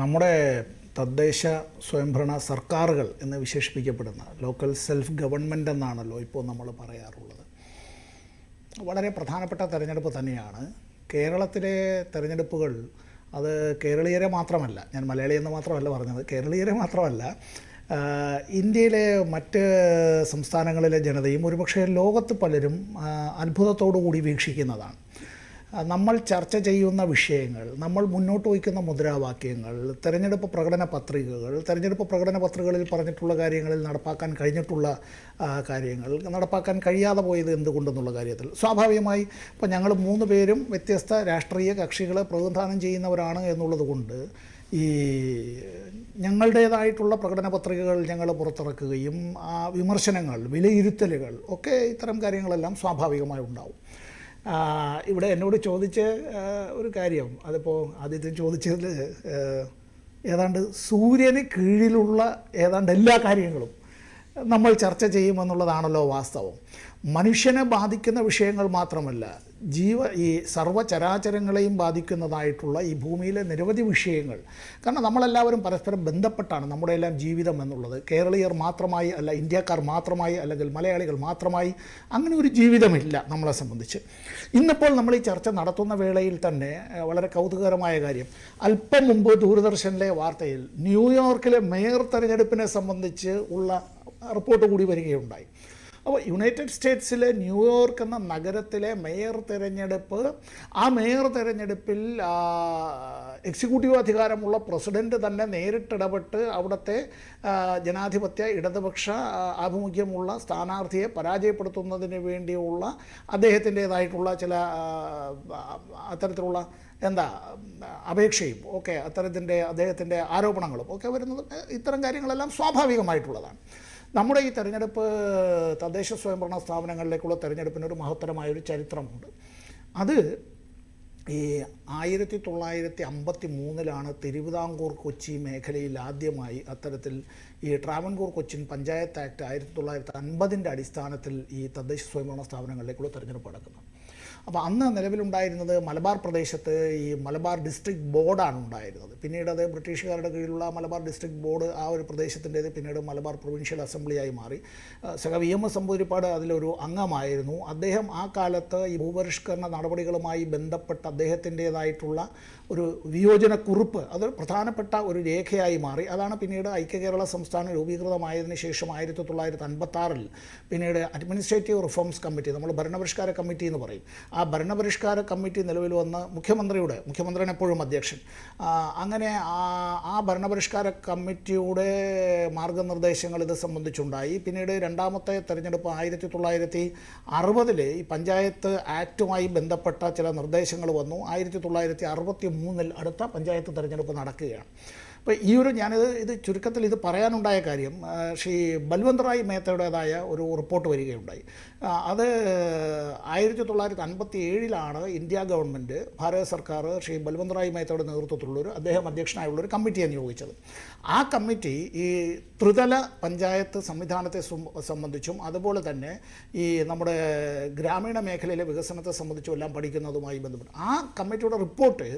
നമ്മുടെ തദ്ദേശ സ്വയംഭരണ സർക്കാരുകൾ എന്ന് വിശേഷിപ്പിക്കപ്പെടുന്ന ലോക്കൽ സെൽഫ് ഗവൺമെന്റ് എന്നാണല്ലോ ഇപ്പോൾ നമ്മൾ പറയാറുള്ളത്. വളരെ പ്രധാനപ്പെട്ട തെരഞ്ഞെടുപ്പ് തന്നെയാണ്. കേരളത്തിലെ തെരഞ്ഞെടുപ്പുകൾ അത് കേരളീയരെ മാത്രമല്ല ഞാൻ മലയാളി എന്ന് മാത്രമല്ല പറഞ്ഞത് കേരളീയരെ മാത്രമല്ല ഇന്ത്യയിലെ മറ്റ് സംസ്ഥാനങ്ങളിലെ ജനതയും ഒരുപക്ഷെ ലോകത്ത് പലരും അത്ഭുതത്തോടു കൂടി വീക്ഷിക്കുന്നതാണ്. നമ്മൾ ചർച്ച ചെയ്യുന്ന വിഷയങ്ങൾ നമ്മൾ മുന്നോട്ട് വയ്ക്കുന്ന മുദ്രാവാക്യങ്ങൾ തെരഞ്ഞെടുപ്പ് പ്രകടന പത്രികകൾ തെരഞ്ഞെടുപ്പ് പ്രകടന പത്രികകളിൽ പറഞ്ഞിട്ടുള്ള കാര്യങ്ങളിൽ നടപ്പാക്കാൻ കഴിഞ്ഞിട്ടുള്ള കാര്യങ്ങൾ നടപ്പാക്കാൻ കഴിയാതെ പോയത് എന്തുകൊണ്ടെന്നുള്ള കാര്യത്തിൽ. സ്വാഭാവികമായി ഇപ്പോൾ ഞങ്ങൾ മൂന്ന് പേരും വ്യത്യസ്ത രാഷ്ട്രീയ കക്ഷികളെ പ്രതിനിധാനം ചെയ്യുന്നവരാണ് എന്നുള്ളത് കൊണ്ട് ഈ ഞങ്ങളുടേതായിട്ടുള്ള പ്രകടന പത്രികകൾ ഞങ്ങൾ പുറത്തിറക്കുകയും ആ വിമർശനങ്ങൾ വിലയിരുത്തലുകൾ ഒക്കെ ഇത്തരം കാര്യങ്ങളെല്ലാം സ്വാഭാവികമായി ഉണ്ടാവും. ഇവിടെ എന്നോട് ചോദിച്ച ഒരു കാര്യം. അതിപ്പോൾ ആദ്യത്തെ ചോദിച്ചതിൽ ഏതാണ്ട് സൂര്യന് കീഴിലുള്ള ഏതാണ്ട് എല്ലാ കാര്യങ്ങളും നമ്മൾ ചർച്ച ചെയ്യുമെന്നുള്ളതാണല്ലോ വാസ്തവം. മനുഷ്യനെ ബാധിക്കുന്ന വിഷയങ്ങൾ മാത്രമല്ല ജീവ ഈ സർവചരാചരങ്ങളെയും ബാധിക്കുന്നതായിട്ടുള്ള ഈ ഭൂമിയിലെ നിരവധി വിഷയങ്ങൾ. കാരണം നമ്മളെല്ലാവരും പരസ്പരം ബന്ധപ്പെട്ടാണ് നമ്മുടെ എല്ലാം ജീവിതം എന്നുള്ളത്. കേരളീയർ മാത്രമായി അല്ല ഇന്ത്യക്കാർ മാത്രമായി അല്ലെങ്കിൽ മലയാളികൾ മാത്രമായി അങ്ങനെ ഒരു ജീവിതമില്ല നമ്മളെ സംബന്ധിച്ച്. ഇന്നിപ്പോൾ നമ്മൾ ഈ ചർച്ച നടത്തുന്ന വേളയിൽ തന്നെ വളരെ കൗതുകകരമായ കാര്യം. അല്പം മുമ്പ് ദൂരദർശനിലെ വാർത്തയിൽ ന്യൂയോർക്കിലെ മേയർ തെരഞ്ഞെടുപ്പിനെ സംബന്ധിച്ച് ഉള്ള റിപ്പോർട്ട് കൂടി വരികയുണ്ടായി. അപ്പോൾ യുണൈറ്റഡ് സ്റ്റേറ്റ്സിലെ ന്യൂയോർക്ക് എന്ന നഗരത്തിലെ മേയർ തിരഞ്ഞെടുപ്പ് ആ മേയർ തിരഞ്ഞെടുപ്പിൽ എക്സിക്യൂട്ടീവ് അധികാരമുള്ള പ്രസിഡന്റ് തന്നെ നേരിട്ടിടപെട്ട് അവിടുത്തെ ജനാധിപത്യ ഇടതുപക്ഷ ആഭിമുഖ്യമുള്ള സ്ഥാനാർത്ഥിയെ പരാജയപ്പെടുത്തുന്നതിന് വേണ്ടിയുള്ള അദ്ദേഹത്തിന്റേതായിട്ടുള്ള ചില അത്തരത്തിലുള്ള എന്താ അപേക്ഷയും ഒക്കെ അത്തരത്തിന്റെ അദ്ദേഹത്തിന്റെ ആരോപണങ്ങളും ഒക്കെ വരുന്നത് ഇത്തരം കാര്യങ്ങളെല്ലാം സ്വാഭാവികമായിട്ടുള്ളതാണ്. നമ്മുടെ ഈ തെരഞ്ഞെടുപ്പ് തദ്ദേശ സ്വയംഭരണ സ്ഥാപനങ്ങളിലേക്കുള്ള തെരഞ്ഞെടുപ്പിനൊരു മഹത്തരമായൊരു ചരിത്രമുണ്ട്. അത് ഈ ആയിരത്തി തൊള്ളായിരത്തി അമ്പത്തി മൂന്നിലാണ് തിരുവിതാംകൂർ കൊച്ചി മേഖലയിൽ ആദ്യമായി അത്തരത്തിൽ ഈ ട്രാവൻകൂർ കൊച്ചിൻ പഞ്ചായത്ത് ആക്ട് ആയിരത്തി തൊള്ളായിരത്തി അൻപതിന്റെ അടിസ്ഥാനത്തിൽ ഈ തദ്ദേശ സ്വയംഭരണ സ്ഥാപനങ്ങളിലേക്കുള്ള തെരഞ്ഞെടുപ്പ് നടക്കുന്നത്. അപ്പോൾ അന്ന് നിലവിലുണ്ടായിരുന്നത് മലബാർ പ്രദേശത്ത് ഈ മലബാർ ഡിസ്ട്രിക്ട് ബോർഡാണ് ഉണ്ടായിരുന്നത്. പിന്നീട് അത് ബ്രിട്ടീഷുകാരുടെ കീഴിലുള്ള മലബാർ ഡിസ്ട്രിക്ട് ബോർഡ് ആ ഒരു പ്രദേശത്തിന്റേത് പിന്നീട് മലബാർ പ്രൊവിൻഷ്യൽ അസംബ്ലിയായി മാറി. സഹ വി എം എസ് സമ്പൂരിപ്പാട് അതിലൊരു അംഗമായിരുന്നു. അദ്ദേഹം ആ കാലത്ത് ഈ ഭൂപരിഷ്കരണ നടപടികളുമായി ബന്ധപ്പെട്ട അദ്ദേഹത്തിന്റേതായിട്ടുള്ള ഒരു വിയോജനക്കുറിപ്പ് അത് പ്രധാനപ്പെട്ട ഒരു രേഖയായി മാറി. അതാണ് പിന്നീട് ഐക്യ കേരള സംസ്ഥാനം രൂപീകൃതമായതിനു ശേഷം ആയിരത്തി തൊള്ളായിരത്തി പിന്നീട് അഡ്മിനിസ്ട്രേറ്റീവ് റിഫോംസ് കമ്മിറ്റി നമ്മൾ ഭരണപരിഷ്കാര കമ്മിറ്റി എന്ന് പറയും. ആ ഭരണപരിഷ്കാര കമ്മിറ്റി നിലവിൽ വന്ന് മുഖ്യമന്ത്രിയുടെ മുഖ്യമന്ത്രിയാണ് എപ്പോഴും അധ്യക്ഷൻ അങ്ങനെ ആ ഭരണപരിഷ്കാര കമ്മിറ്റിയുടെ മാർഗനിർദ്ദേശങ്ങൾ ഇത് സംബന്ധിച്ചുണ്ടായി. പിന്നീട് രണ്ടാമത്തെ തെരഞ്ഞെടുപ്പ് ആയിരത്തി തൊള്ളായിരത്തി അറുപതിൽ ഈ പഞ്ചായത്ത് ആക്റ്റുമായി ബന്ധപ്പെട്ട ചില നിർദ്ദേശങ്ങൾ വന്നു. ആയിരത്തി തൊള്ളായിരത്തി അറുപത്തി മൂന്നിൽ അടുത്ത പഞ്ചായത്ത് തെരഞ്ഞെടുപ്പ് നടക്കുകയാണ്. അപ്പോൾ ഈ ഒരു ഞാനിത് ഇത് ചുരുക്കത്തിൽ ഇത് പറയാനുണ്ടായ കാര്യം ശ്രീ ബൽവന്ത് റായ് മേത്തയുടേതായ ഒരു റിപ്പോർട്ട് വരികയുണ്ടായി. അത് ആയിരത്തി തൊള്ളായിരത്തി അൻപത്തി ഏഴിലാണ് ഇന്ത്യ ഗവൺമെന്റ് ഭാരത സർക്കാർ ശ്രീ ബൽവന്ത് റായ് മേത്തയുടെ നേതൃത്വത്തിലുള്ളൊരു അദ്ദേഹം അധ്യക്ഷനായുള്ളൊരു കമ്മിറ്റിയെ നിയോഗിച്ചത്. ആ കമ്മിറ്റി ഈ ത്രിതല പഞ്ചായത്ത് സംവിധാനത്തെ സംബന്ധിച്ചും അതുപോലെ തന്നെ ഈ നമ്മുടെ ഗ്രാമീണ മേഖലയിലെ വികസനത്തെ സംബന്ധിച്ചും എല്ലാം പഠിക്കുന്നതുമായി ബന്ധപ്പെട്ട് ആ കമ്മിറ്റിയുടെ റിപ്പോർട്ട്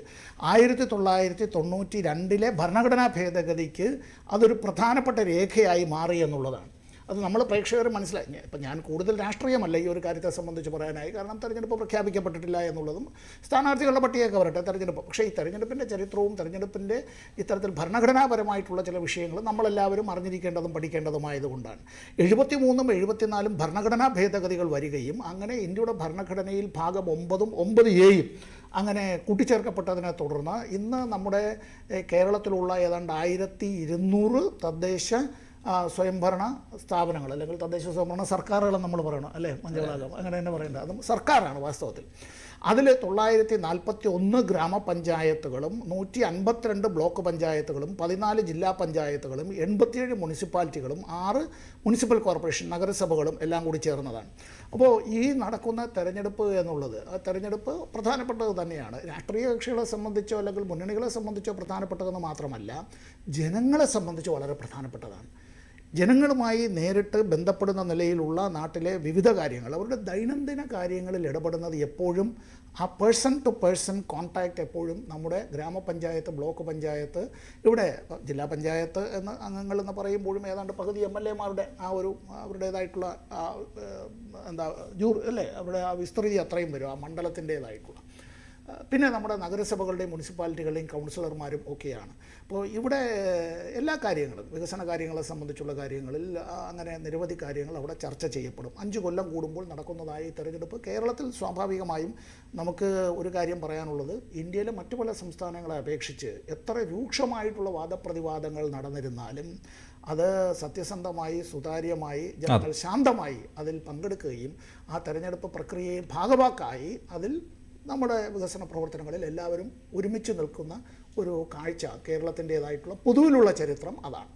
ആയിരത്തി തൊള്ളായിരത്തി തൊണ്ണൂറ്റി രണ്ടിലെ ഭരണഘടനാ ഭേദഗതിക്ക് അതൊരു പ്രധാനപ്പെട്ട രേഖയായി മാറി എന്നുള്ളതാണ്. അത് നമ്മൾ പ്രേക്ഷകർ മനസ്സിലായി. ഇപ്പം ഞാൻ കൂടുതൽ രാഷ്ട്രീയമല്ല ഈ ഒരു കാര്യത്തെ സംബന്ധിച്ച് പറയാനായി. കാരണം തെരഞ്ഞെടുപ്പ് പ്രഖ്യാപിക്കപ്പെട്ടിട്ടില്ല എന്നുള്ളതും സ്ഥാനാർത്ഥികളുടെ പട്ടികയൊക്കെ വരട്ടെ തെരഞ്ഞെടുപ്പ്. പക്ഷേ ഈ തെരഞ്ഞെടുപ്പിന്റെ ചരിത്രവും തെരഞ്ഞെടുപ്പിന്റെ ഇത്തരത്തിൽ ഭരണഘടനാപരമായിട്ടുള്ള ചില വിഷയങ്ങൾ നമ്മളെല്ലാവരും അറിഞ്ഞിരിക്കേണ്ടതും പഠിക്കേണ്ടതുമായതുകൊണ്ടാണ്. എഴുപത്തി മൂന്നും എഴുപത്തിനാലും ഭരണഘടനാ ഭേദഗതികൾ വരികയും അങ്ങനെ ഇന്ത്യയുടെ ഭരണഘടനയിൽ ഭാഗം ഒമ്പതും ഒമ്പത് എയും അങ്ങനെ കൂട്ടിച്ചേർക്കപ്പെട്ടതിനെ തുടർന്ന് ഇന്ന് നമ്മുടെ കേരളത്തിലുള്ള ഏതാണ്ട് ആയിരത്തി ഇരുന്നൂറ് തദ്ദേശ സ്വയംഭരണ സ്ഥാപനങ്ങൾ അല്ലെങ്കിൽ തദ്ദേശ സ്വയംഭരണ സർക്കാരുകളെന്ന് നമ്മൾ പറയണം അല്ലേ? മഞ്ചളാകം അങ്ങനെ തന്നെ പറയേണ്ടത്. അതും സർക്കാരാണ് വാസ്തവത്തിൽ. അതിൽ തൊള്ളായിരത്തി നാൽപ്പത്തി ഒന്ന് ഗ്രാമപഞ്ചായത്തുകളും നൂറ്റി അൻപത്തിരണ്ട് ബ്ലോക്ക് പഞ്ചായത്തുകളും പതിനാല് ജില്ലാ പഞ്ചായത്തുകളും എൺപത്തിയേഴ് മുനിസിപ്പാലിറ്റികളും ആറ് മുനിസിപ്പൽ കോർപ്പറേഷൻ നഗരസഭകളും എല്ലാം കൂടി ചേർന്നതാണ്. അപ്പോൾ ഈ നടക്കുന്ന തെരഞ്ഞെടുപ്പ് എന്നുള്ളത് ആ തെരഞ്ഞെടുപ്പ് പ്രധാനപ്പെട്ടത് തന്നെയാണ്. രാഷ്ട്രീയ കക്ഷികളെ സംബന്ധിച്ചോ അല്ലെങ്കിൽ മുന്നണികളെ സംബന്ധിച്ചോ പ്രധാനപ്പെട്ടതെന്ന് മാത്രമല്ല ജനങ്ങളെ സംബന്ധിച്ച് വളരെ പ്രധാനപ്പെട്ടതാണ്. ജനങ്ങളുമായി നേരിട്ട് ബന്ധപ്പെടുന്ന നിലയിലുള്ള നാട്ടിലെ വിവിധ കാര്യങ്ങൾ അവരുടെ ദൈനംദിന കാര്യങ്ങളിൽ ഇടപെടുന്നത് എപ്പോഴും ആ പേഴ്സൺ ടു പേഴ്സൺ കോൺടാക്റ്റ് എപ്പോഴും നമ്മുടെ ഗ്രാമപഞ്ചായത്ത് ബ്ലോക്ക് പഞ്ചായത്ത് ഇവിടെ ജില്ലാ പഞ്ചായത്ത് എന്ന അംഗങ്ങൾ എന്ന് പറയുമ്പോഴും ഏതാണ്ട് പകുതി എം എൽ എമാരുടെ ആ ഒരു അവരുടേതായിട്ടുള്ള എന്താ ജൂർ അല്ലേ അവരുടെ ആ വിസ്തൃതി അത്രയും വരും ആ മണ്ഡലത്തിന്റേതായിട്ടുള്ള. പിന്നെ നമ്മുടെ നഗരസഭകളുടെയും മുനിസിപ്പാലിറ്റികളുടെയും കൗൺസിലർമാരും ഒക്കെയാണ്. അപ്പോൾ ഇവിടെ എല്ലാ കാര്യങ്ങളും വികസന കാര്യങ്ങളെ സംബന്ധിച്ചുള്ള കാര്യങ്ങളിൽ അങ്ങനെ നിരവധി കാര്യങ്ങൾ അവിടെ ചർച്ച ചെയ്യപ്പെടും. അഞ്ച് കൊല്ലം കൂടുമ്പോൾ നടക്കുന്നതായി തെരഞ്ഞെടുപ്പ് കേരളത്തിൽ സ്വാഭാവികമായും നമുക്ക് ഒരു കാര്യം പറയാനുള്ളത് ഇന്ത്യയിലെ മറ്റു പല സംസ്ഥാനങ്ങളെ അപേക്ഷിച്ച് എത്ര രൂക്ഷമായിട്ടുള്ള വാദപ്രതിവാദങ്ങൾ നടന്നിരുന്നാലും അത് സത്യസന്ധമായി സുതാര്യമായി ജനങ്ങൾ ശാന്തമായി അതിൽ പങ്കെടുക്കുകയും ആ തെരഞ്ഞെടുപ്പ് പ്രക്രിയയെ ഭാഗവാക്കായി അതിൽ നമ്മുടെ വികസന പ്രവർത്തനങ്ങളിൽ എല്ലാവരും ഒരുമിച്ച് നിൽക്കുന്ന ഒരു കാഴ്ച കേരളത്തിന്റേതായിട്ടുള്ള പൊതുവിലുള്ള ചരിത്രം അതാണ്.